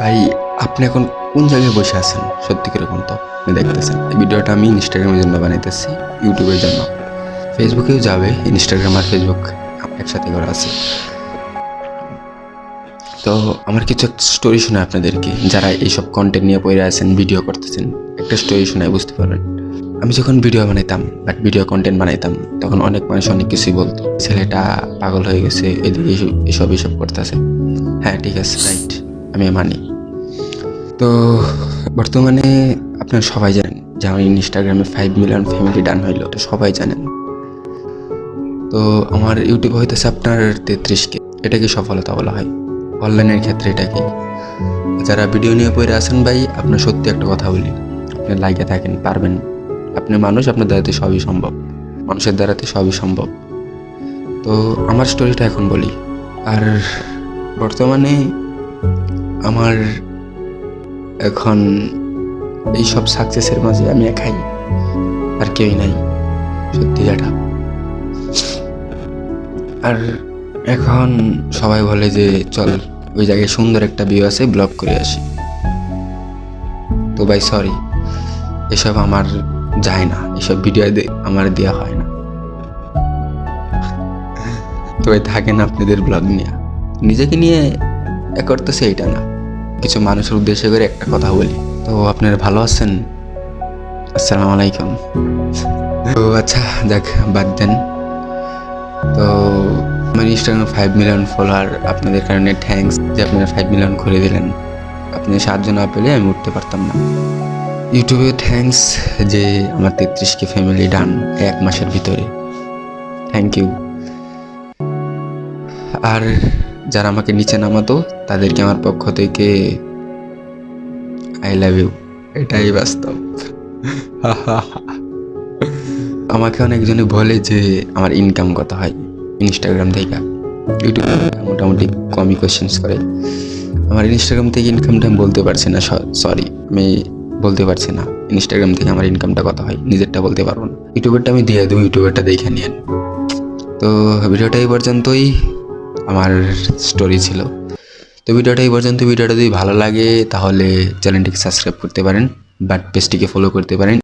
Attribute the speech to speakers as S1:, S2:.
S1: ভাই, আপনি এখন কোন জায়গায় বসে আছেন? সত্যি কোন তো, আপনি দেখতেছেন। এই ভিডিওটা আমি ইনস্টাগ্রামের জন্য বানাইতেছি ইউটিউবের জন্য। ফেসবুকেও যাবে ইনস্টাগ্রাম আর ফেসবুক একসাথে করা আছে। তো আমার কিছু স্টোরি শোনায় আপনাদেরকে, যারা এইসব কন্টেন্ট নিয়ে পড়ে আছেন ভিডিও করতেছেন, একটা স্টোরি শোনায় বুঝতে পারবেন আমি যখন ভিডিও বানাইতাম বাট ভিডিও কন্টেন্ট বানাইতাম, তখন অনেক মানুষ অনেক কিছুই বলতো। ছেলেটা পাগল হয়ে গেছে, এদিকে এসব এসব করতেছে। হ্যাঁ ঠিক আছে রাইট আমি মানি। তো বর্তমানে আপনারা সবাই জানেন যে আমার ইনস্টাগ্রামে ফাইভ মিলিয়ন ফ্যামিলি ডান হইল, তো সবাই জানেন। তো আমার ইউটিউবে হইতেছে আপনার তেত্রিশকে এটাকে সফলতা বলা হয়? অনলাইনের ক্ষেত্রে এটাকে যারা ভিডিও নিয়ে পড়ে আছেন ভাই, আপনার সত্যি একটা কথা বলি। আপনি লাইকে থাকেন, পারবেন। আপনি মানুষ, আপনার দ্বারাতে সবই সম্ভব। মানুষের দ্বারাতে সবই সম্ভব। তো আমার স্টোরিটা এখন বলি। আর বর্তমানে আমার এখন এই সব সাকসেসের মাঝে আমি একাই, আর কেউই নাই, সত্যি যেটা আর এখন সবাই বলে যে, চল, ওই জায়গায় সুন্দর একটা ভিউ আছে ব্লগ করে আসি। তো ভাই সরি এসব আমার যায় না, এসব ভিডিও আমার দেওয়া হয় না। তো ভাই, থাকেন আপনাদের ব্লগ নিয়ে। নিজেকে নিয়ে এ করতেছে এটা না। কিছু মানুষের উদ্দেশ্য করে একটা কথা বলি। তো আপনারা ভালো আছেন? আসসালামু আলাইকুম। তো আচ্ছা দেখ বাদ দেন। তো আমার ইনস্টাগ্রামে ফাইভ মিলিয়ন ফলোয়ার আপনাদের কারণে থ্যাঙ্কস যে আপনারা ফাইভ মিলিয়ন করে দিলেন। আপনি সাহায্য না পেলে আমি উঠতে পারতাম না। ইউটিউবে থ্যাঙ্কস যে আমার তেত্রিশকে ফ্যামিলি ডান এক মাসের ভিতরে। থ্যাংক ইউ আর যারা আমাকে নিচে নামাতো, তাদেরকে আমার পক্ষ থেকে আই লাভ ইউ এটাই বাস্তব। আমাকে অনেকজনে বলে যে আমার ইনকাম কত হয় ইনস্টাগ্রাম থেকে। ইউটিউব মোটামুটি কমই কোয়েশ্চেন্স করে। আমার ইনস্টাগ্রাম থেকে ইনকামটা আমি বলতে পারছি না সরি আমি বলতে পারছি না। ইনস্টাগ্রাম থেকে আমার ইনকামটা কত হয়, নিজেরটা বলতে পারব না। ইউটিউবেরটা আমি দিয়ে দেবো, ইউটিউবেরটা দেখে নিন তো ভিডিওটা এই পর্যন্তই। আমার স্টোরি ছিল। তো ভিডিওটা এই পর্যন্ত। ভিডিওটা যদি ভালো লাগে, তাহলে চ্যানেলটিকে সাবস্ক্রাইব করতে পারেন বাট পেজটিকে ফলো করতে পারেন।